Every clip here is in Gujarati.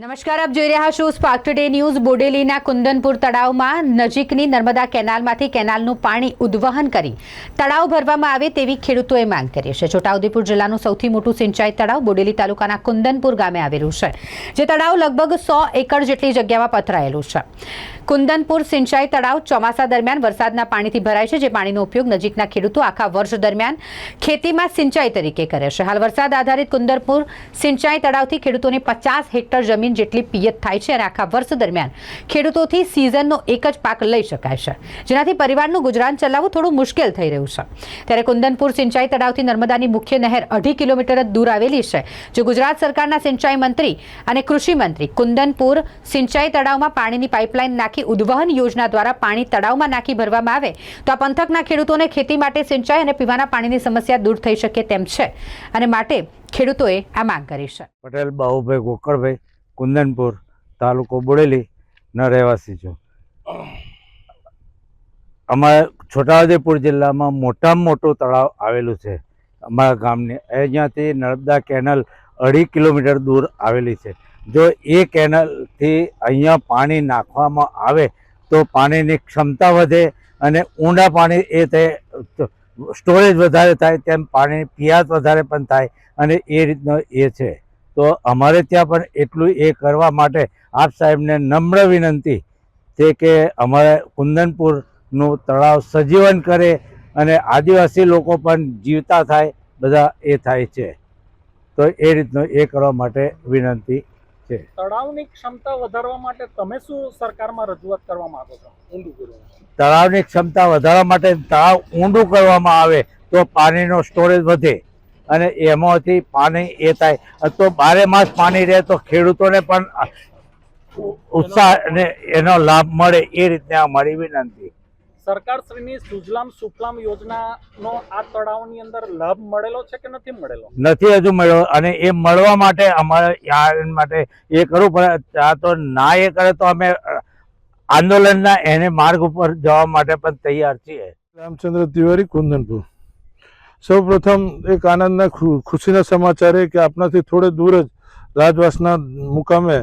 નમસ્કાર, આપ જોઈ રહ્યા છો સ્પાર્ક ટુડે ન્યૂઝ બોડેલીના કુંદનપુર તળાવમાં નજીકની નર્મદા કેનાલમાંથી કેનાલનું પાણી ઉદ્વહન કરી તળાવ ભરવામાં આવે તેવી ખેડૂતોએ માંગ કરી છે. છોટાઉદેપુર જિલ્લાનું સૌથી મોટું સિંચાઈ તળાવ બોડેલી તાલુકાના કુંદનપુર ગામે આવેલું છે, જે તળાવ લગભગ સો એકર જેટલી જગ્યામાં પથરાયેલું છે. કુંદનપુર સિંચાઈ તળાવ ચોમાસા દરમિયાન વરસાદના પાણીથી ભરાય છે, જે પાણીનો ઉપયોગ નજીકના ખેડૂતો આખા વર્ષ દરમિયાન ખેતીમાં સિંચાઈ તરીકે કરે છે. હાલ વરસાદ આધારિત કુંદનપુર સિંચાઈ તળાવથી ખેડૂતોને પચાસ હેક્ટર જમીન જેટલી પિયત થાય છે અને આખા વર્ષ દરમિયાન ખેડૂતોથી સિઝનનો એક જ પાક લઈ શકાય છે. જેનાથી પરિવારનું ગુજરાન ચલાવવું થોડું મુશ્કેલ થઈ રહ્યું છે. ત્યારે કુંદનપુર સિંચાઈ તળાવથી નર્મદાની મુખ્ય નહેર અઢી કિલોમીટર જ દૂર આવેલી છે, જો ગુજરાત સરકારના સિંચાઈ મંત્રી અને કૃષિ મંત્રી કુંદનપુર સિંચાઈ તળાવમાં પાણીની પાઇપલાઇન નાખી ઉદ્વહન યોજના દ્વારા પાણી તળાવમાં નાખી ભરવામાં આવે તો આ પંથકના ખેડૂતોને ખેતી માટે સિંચાઈ અને પીવાના પાણીની સમસ્યા દૂર થઈ શકે તેમ છે અને માટે ખેડૂતોએ આ માંગ કરી છે. પટેલ બાહુભાઈ ગોકળભાઈ કુંદનપુર તાલુકો બોડેલીના રહેવાસી છું. અમારા છોટાઉદેપુર જિલ્લામાં મોટામાં મોટું તળાવ આવેલું છે. અમારા ગામની અહીંયાથી નર્મદા કેનલ અઢી કિલોમીટર દૂર આવેલી છે. જો એ કેનલથી અહીંયા પાણી નાખવામાં આવે તો પાણીની ક્ષમતા વધે અને ઊંડા પાણી એ તે સ્ટોરેજ વધારે થાય તેમ પાણી પિયાસ વધારે પણ થાય અને એ રીતનો એ છે. તો અમારે ત્યાં પણ એટલું એ કરવા માટે આપ સાહેબને નમ્ર વિનંતી તે કે અમારે કુંદનપુરનું તળાવ સજીવન કરે અને આદિવાસી લોકો પણ જીવતા થાય બધા એ થાય છે. તો એ રીતનો એ કરવા માટે વિનંતી છે. તળાવની ક્ષમતા વધારવા માટે તમે શું સરકારમાં રજૂઆત કરવા માંગો છો? ઊંડું તળાવની ક્ષમતા વધારવા માટે તળાવ ઊંડું કરવામાં આવે તો પાણીનો સ્ટોરેજ વધે. અને એમાંથી પાણી એ થાય. તો બારે માસ પાણી રહે તો ખેડૂતોને પણ ઉત્સાહ અને એનો લાભ મળે એ રીતે અમારી વિનંતી. સરકારશ્રીની સુજલામ સુફલામ યોજનાનો આ તળાવની અંદર લાભ મળેલો છે કે નથી મળેલો? નથી હજુ મળ્યો અને એ મળવા માટે અમારે આ માટે એ કરવું પડે. આ તો ના એ કરે તો અમે આંદોલનના એને માર્ગ ઉપર જવા માટે પણ તૈયાર છીએ. રામચંદ્ર તિવારી કુંદનપુર. સૌ પ્રથમ એક આનંદના ખુશીના સમાચાર એ કે આપણાથી થોડે દૂર જ રાજવાસના મુકામે,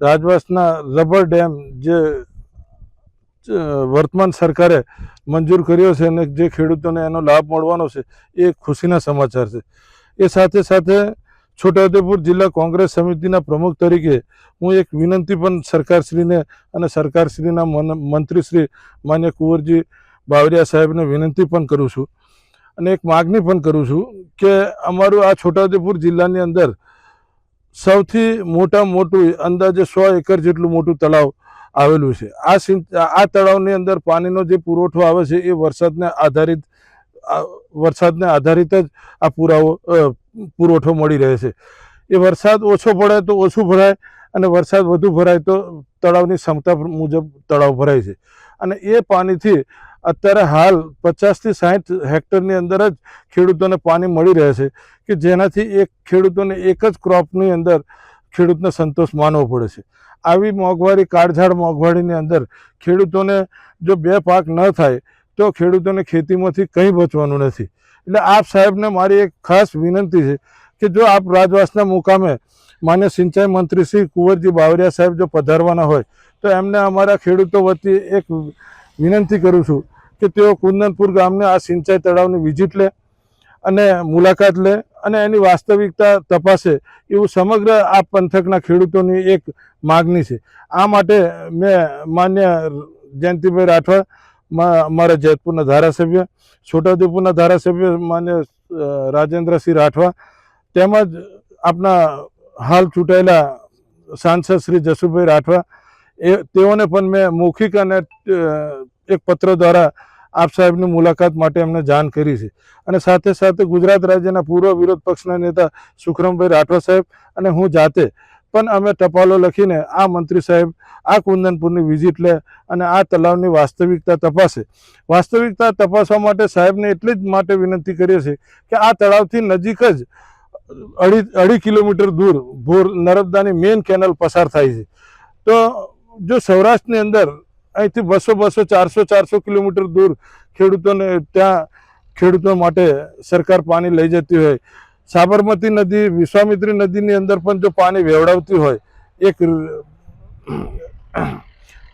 રાજવાસના રબર ડેમ જે વર્તમાન સરકારે મંજૂર કર્યો છે અને જે ખેડૂતોને એનો લાભ મળવાનો છે, એ ખુશીના સમાચાર છે. એ સાથે સાથે છોટાઉદેપુર જિલ્લા કોંગ્રેસ સમિતિના પ્રમુખ તરીકે હું એક વિનંતી પણ સરકારશ્રીને અને સરકારશ્રીના મંત્રીશ્રી માન્ય કુંવરજી બાવરિયા સાહેબને વિનંતી પણ કરું છું. અને એક માગણી પણ કરું છું કે અમારું આ છોટાઉદેપુર જિલ્લાની અંદર સૌથી મોટા મોટું અંદાજે સો એકર જેટલું મોટું તળાવ આવેલું છે. આ આ તળાવની અંદર પાણીનો જે પુરવઠો આવે છે એ વરસાદને આધારિત વરસાદને આધારિત જ આ પુરાવો પુરવઠો મળી રહે છે. એ વરસાદ ઓછો પડે તો ઓછું ભરાય અને વરસાદ વધુ ભરાય તો તળાવની ક્ષમતા મુજબ તળાવ ભરાય છે. અને એ પાણીથી અત્યારે હાલ પચાસથી સાઠ હેક્ટરની અંદર જ ખેડૂતોને પાણી મળી રહે છે કે જેનાથી એક ખેડૂતોને એક જ ક્રોપની અંદર ખેડૂતને સંતોષ માનવો પડે છે. આવી મોંઘવારી, કાળઝાળ મોંઘવારીની અંદર ખેડૂતોને જો બે પાક ન થાય, તો ખેડૂતોને ખેતીમાંથી કંઈ બચવાનું નથી. એટલે આપ સાહેબને મારી એક ખાસ વિનંતી છે કે જો આપ રાજવાસના મુકામે માન્ય સિંચાઈ મંત્રી શ્રી કુંવરજી બાવરિયા સાહેબ જો પધારવાના હોય, તો એમને અમારા ખેડૂતો વતી એક વિનંતી કરું છું કે તેઓ કુંદનપુર ગામને આ સિંચાઈ તળાવની વિઝિટ લે અને મુલાકાત લે અને એની વાસ્તવિકતા તપાસે એવું સમગ્ર આ પંથકના ખેડૂતોની એક માગણી છે. આ માટે મેં માન્ય જયંતિભાઈ રાઠવા મા- અમારા જેતપુરના ધારાસભ્ય, છોટાઉદેપુરના ધારાસભ્ય માન્ય રાજેન્દ્રસિંહ રાઠવા તેમજ આપના હાલ ચૂંટાયેલા સાંસદ શ્રી જસુભાઈ રાઠવા, એ, તેઓને પણ મેં મૌખિક અને એક પત્ર દ્વારા આપ સાહેબની મુલાકાત માટે એમને જાણ કરી છે. અને સાથે સાથે ગુજરાત રાજ્યના પૂર્વ વિરોધ પક્ષના નેતા સુખરામભાઈ રાઠવા સાહેબ અને હું જાતે પણ અમે ટપાલો લખીને આ મંત્રી સાહેબ, આ કુંદનપુરની વિઝિટ લે અને આ તલાવની વાસ્તવિકતા તપાસે. વાસ્તવિકતા તપાસવા માટે સાહેબને એટલી જ માટે વિનંતી કરીએ છીએ કે આ તળાવથી નજીક જ અઢી અઢી કિલોમીટર દૂર ભોર નર્મદાની મેઇન કેનલ પસાર થાય છે. તો જો સૌરાષ્ટ્રની અંદર અહીંથી બસો બસો, ચારસો ચારસો કિલોમીટર દૂર ખેડૂતોને ત્યાં ખેડૂતો માટે સરકાર પાણી લઈ જતી હોય. સાબરમતી નદી, વિશ્વામિત્રી નદીની અંદર પણ જો પાણી વેવડાવતી હોય, એક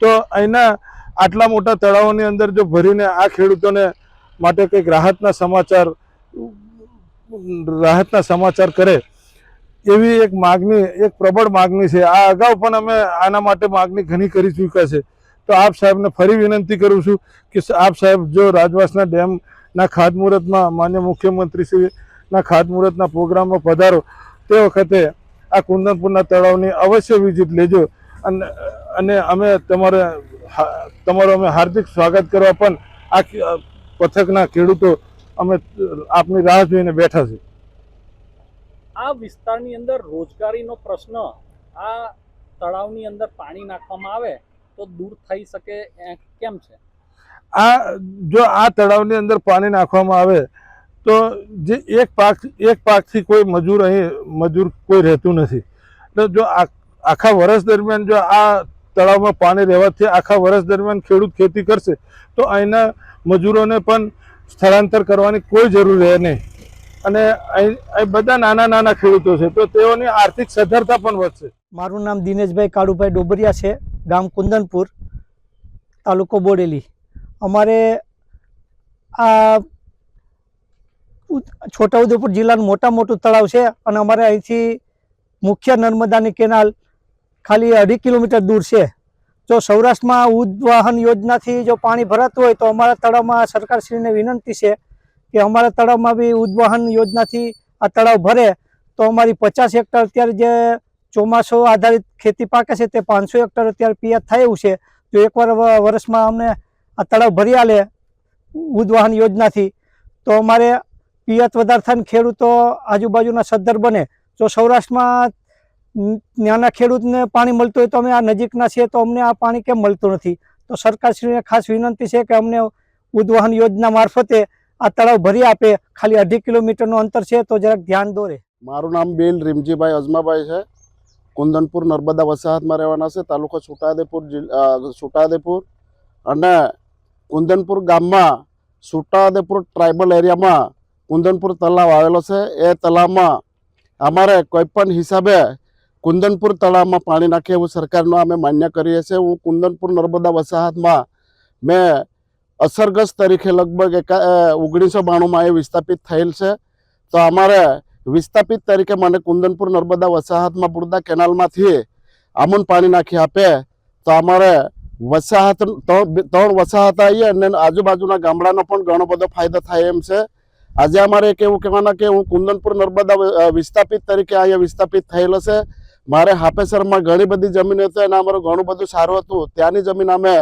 તો અહીંના આટલા મોટા તળાવોની અંદર જો ભરીને આ ખેડૂતોને માટે કંઈક રાહતના સમાચાર રાહતના સમાચાર કરે, એવી એક માગણી, એક પ્રબળ માગણી છે. આ અગાઉ પણ અમે આના માટે માગણી ઘણી કરી ચૂક્યા છે. તો આપ સાહેબને ફરી વિનંતી કરું છું કે આપ સાહેબ જો રાજવાસના ડેમના ખાતમુહૂર્તમાં માન્ય મુખ્યમંત્રીશ્રીના ખાતમુહૂર્તના પ્રોગ્રામમાં પધારો, તે વખતે આ કુંદનપુરના તળાવની અવશ્ય વિઝિટ લેજો અને અને અમે તમારે તમારું અમે હાર્દિક સ્વાગત કરવા પણ આ પથકના ખેડૂતો અમે આપની રાહ જોઈને બેઠા છે આ વિસ્તારની અંદર રોજગારીનો પ્રશ્ન આ તળાવની અંદર પાણી નાખવામાં આવે તો દૂર થઈ શકે કેમ છે? આ જો આ તળાવની અંદર પાણી નાખવામાં આવે તો જે એક પાક એક પાકથી કોઈ મજૂર અહીં મજૂર કોઈ રહેતું નથી. એટલે જો આ- આખા વર્ષ દરમિયાન જો આ તળાવમાં પાણી રહેવાથી આખા વર્ષ દરમિયાન ખેડૂત ખેતી કરશે તો અહીંના મજૂરોને પણ સ્થળાંતર કરવાની કોઈ જરૂર રહે નહીં. અને અહીં અહીં બધા નાના નાના ખેડૂતો છે તો તેઓની આર્થિક સદ્ધરતા પણ વધશે. મારું નામ દિનેશભાઈ કાળુભાઈ ડોબરિયા છે. ગામ કુંદનપુર, તાલુકો બોડેલી. અમારે આ છોટાઉદેપુર જિલ્લાનું મોટા મોટું તળાવ છે અને અમારે અહીંથી મુખ્ય નર્મદાની કેનાલ ખાલી અઢી કિલોમીટર દૂર છે. જો સૌરાષ્ટ્રમાં ઉદવાહન યોજનાથી જો પાણી ભરાતું હોય તો અમારા તળાવમાં સરકારશ્રીને વિનંતી છે કે અમારા તળાવમાં બી ઉદવાહન યોજનાથી આ તળાવ ભરે. તો અમારી પચાસ હેક્ટર અત્યારે જે ચોમાસું આધારિત ખેતી પાકે છે તે પાંચસો હેક્ટર અત્યારે પિયત થયું છે. તો એકવાર વર્ષમાં અમને આ તળાવ ભરી આલે ઉદવાહન યોજનાથી, તો અમારે પિયત વધારે થાય ખેડૂતો આજુબાજુના સદ્ધર બને. જો સૌરાષ્ટ્રમાં નાના ખેડૂતને પાણી મળતું હોય તો અમે આ નજીકના છીએ તો અમને આ પાણી કેમ મળતું નથી? તો સરકારશ્રીને ખાસ વિનંતી છે કે અમને ઉદવાહન યોજના મારફતે આ તળાવ ભરી આપે. ખાલી અઢી કિલોમીટરનું અંતર છે તો જરાક ધ્યાન દોરે. મારું નામ બેલ રીમજીભાઈ અજમાભાઈ છે. કુંદનપુર, નર્મદા વસાહતમાં રહેવાના છે, તાલુકો સુટાદેપુર સુટાદેપુર અને કુંદનપુર ગામમાં સુટાદેપુર ટ્રાઇબલ એરિયામાં કુંદનપુર તળાવ આવેલો છે. એ તલાવમાં અમારે કોઈપણ હિસાબે કુંદનપુર તળાવમાં પાણી નાખે એવું સરકારનું અમે માન્ય કરીએ છીએ. હું કુંદનપુર, નર્મદા વસાહતમાં મેં અસરગ્રસ્ત તરીકે લગભગ એકા ઓગણીસો બાણુંમાં એ વિસ્થાપિત થયેલ છે. તો અમારે વિસ્થાપિત તરીકે મને કુંદનપુર, નર્મદા, વસાહતમાં પૂરતા કેનાલમાંથી આમૂન પાણી નાખી આપે. તો અમારે વસાહત ત્રણ વસાહત આવીએ અને આજુબાજુના ગામડાનો પણ ઘણો બધો ફાયદો થાય એમ છે. આજે અમારે એક એવું કહેવાના કે હું કુંદનપુર, નર્મદા વિસ્થાપિત તરીકે અહીંયા વિસ્થાપિત થયેલો છે. મારે હાપેસરમાં ઘણી બધી જમીન હતી અને અમારું ઘણું બધું સારું હતું. ત્યાંની જમીન અમે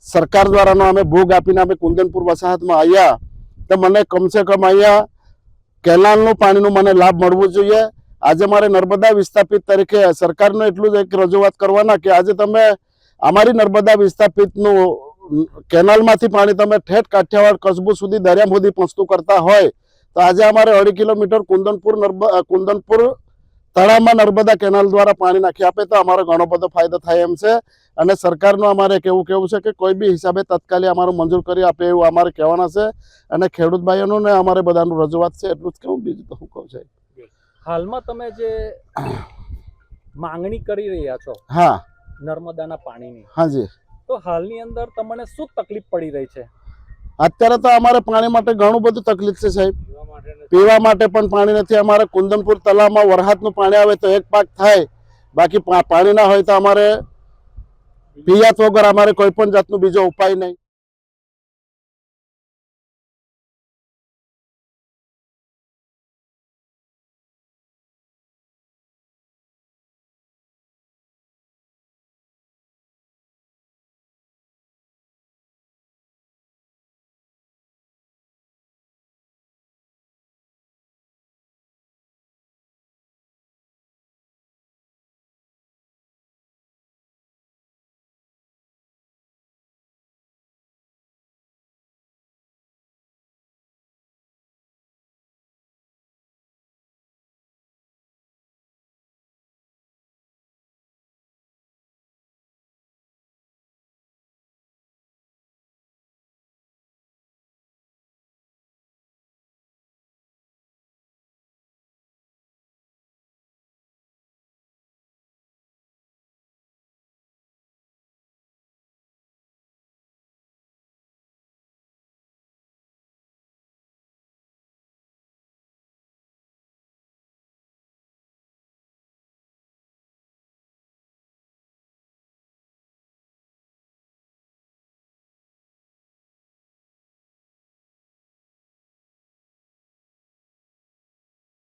સરકાર દ્વારાનો અમે ભોગ આપીને અમે કુંદનપુર વસાહતમાં આવ્યા તો મને કમસે કમ અહીંયા કેનાલનું પાણીનું મને લાભ મળવું જોઈએ. આજે મારે નર્મદા વિસ્થાપિત તરીકે સરકારનો એટલું જ એક રજૂઆત કરવાના કે આજે તમે અમારી નર્મદા વિસ્થાપિતનું કેનાલમાંથી પાણી તમે ઠેઠ કાઠિયાવાડ કસબુ સુધી દરિયા સુધી પહોંચતું કરતા હોય, તો આજે અમારે અઢી કિલોમીટર કુંદનપુર નર્મ, કુંદનપુર તળાવમાં નર્મદા કેનાલ દ્વારા પાણી નાખી આપે તો અમારો ઘણો બધો ફાયદો થાય એમ છે. અને સરકારનું અમારે કેવું કેવું છે કે કોઈ બી હિસાબે તત્કાલી અમારું મંજૂર કરી આપે એવું અમારે કહેવાના છે. અને ખેડૂત ભાઈઓનું ને અમારે બધાનું રજૂઆત છે એટલું જ કેવું બીજું તો હું કહું છે. હાલમાં તમે જે માંગણી કરી રહ્યા છો હા. નર્મદાના પાણીની હાજી તો હાલની અંદર તમને શું તકલીફ પડી રહી છે? અત્યારે તો અમારે પાણી માટે ઘણું બધું તકલીફ છે સાહેબ. પીવા માટે પણ પાણી નથી. અમારે કુંદનપુર તલાવમાં વરસાદનું પાણી આવે તો એક પાક થાય. બાકી પાણી ના હોય તો અમારે પિયાત વગર અમારે કોઈ પણ જાતનો બીજો ઉપાય નહીં.